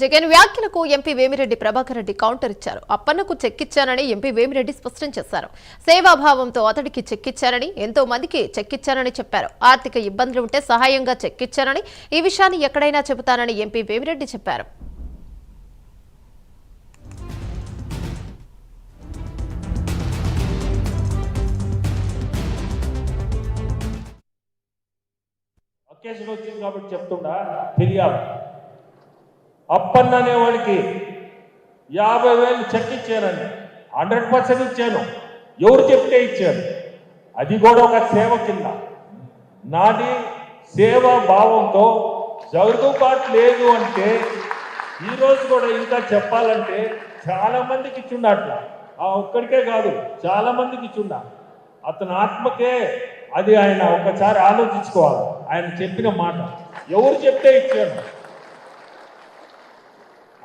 జగన్ వ్యాఖ్యలకు MP Vemireddy Prabhakar Reddy counter ఇచ్చారు. అప్పన్నకు చెక్కిచ్చానని ఎంపీ వేమిరెడ్డి స్పష్టం చేశారు. సేవాభావంతో అతడికి చెక్కిచ్చానని ఎంతో మందికి చెక్కిచ్చానని చెప్పారు. ఆర్థిక ఇబ్బందులు ఉంటే సహాయంగా చెక్కిచ్చానని ఈ విషయాన్ని ఎక్కడైనా చెబుతానని ఎంపీ వేమిరెడ్డి చెప్పారు. అకేషన్ వచ్చింది కాబట్టి చెప్తుండా తెలియాలి అప్పన్న అనేవాడికి యాభై వేలు చెక్ ఇచ్చానండి. హండ్రెడ్ పర్సెంట్ ఇచ్చాను. ఎవరు చెప్తే ఇచ్చాను అది కూడా ఒక సేవ కింద. నాది సేవా భావంతో జరుగుబాటు లేదు అంటే ఈరోజు కూడా ఇంకా చెప్పాలంటే చాలా మందికి ఇచ్చిండ అట్లా. ఆ ఒక్కడికే కాదు చాలా మందికి ఇచ్చిండ. అతని ఆత్మకే అది ఆయన ఒకసారి ఆలోచించుకోవాలి. ఆయన చెప్పిన మాట. ఎవరు చెప్తే ఇచ్చాను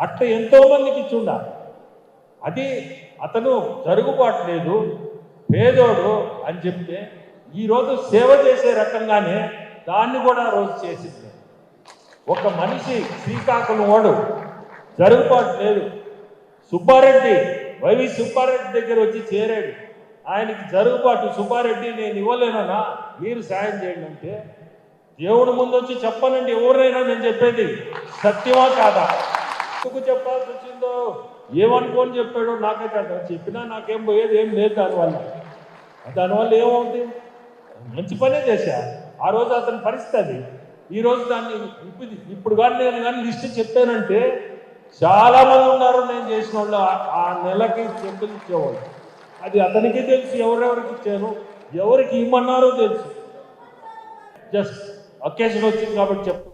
అట్లా ఎంతో మందికి ఇచ్చిండ అది అతను జరుగుబాటు లేదు పేదోడు అని చెప్తే ఈరోజు సేవ చేసే రకంగానే దాన్ని కూడా ఆ రోజు చేసింది. ఒక మనిషి శ్రీకాకుళం వాడు జరుగుబాటు లేదు. సుబ్బారెడ్డి వైవి సుబ్బారెడ్డి దగ్గర వచ్చి చేరాడు. ఆయనకి జరుగుబాటు సుబ్బారెడ్డి నేను ఇవ్వలేనన్నా మీరు సాయం చేయండి అంటే దేవుడు ముందు వచ్చి చెప్పనండి ఎవరైనా నేను చెప్పేది సత్యమా కాదా? ఎందుకు చెప్పాల్సి వచ్చిందో? ఏమనుకోని చెప్పాడో నాకైతే అర్థం చెప్పినా నాకేం పోయేది ఏం లేదు దానివల్ల. దానివల్ల ఏమవుతుంది మంచి పనే చేశా. ఆ రోజు అతని పరిస్థితి అది. ఈ రోజు దాన్ని ఇప్పుడు ఇప్పుడు కానీ నేను కానీ లిస్ట్ చెప్పానంటే చాలా మంది ఉన్నారు నేను చేసిన వాళ్ళు. ఆ- నెలకి చెప్పులు ఇచ్చేవాళ్ళు. అది అతనికి తెలుసు ఎవరెవరికి ఇచ్చాను ఎవరికి ఇమ్మన్నారో తెలుసు. జస్ట్ అకేషన్ వచ్చింది కాబట్టి చెప్పు.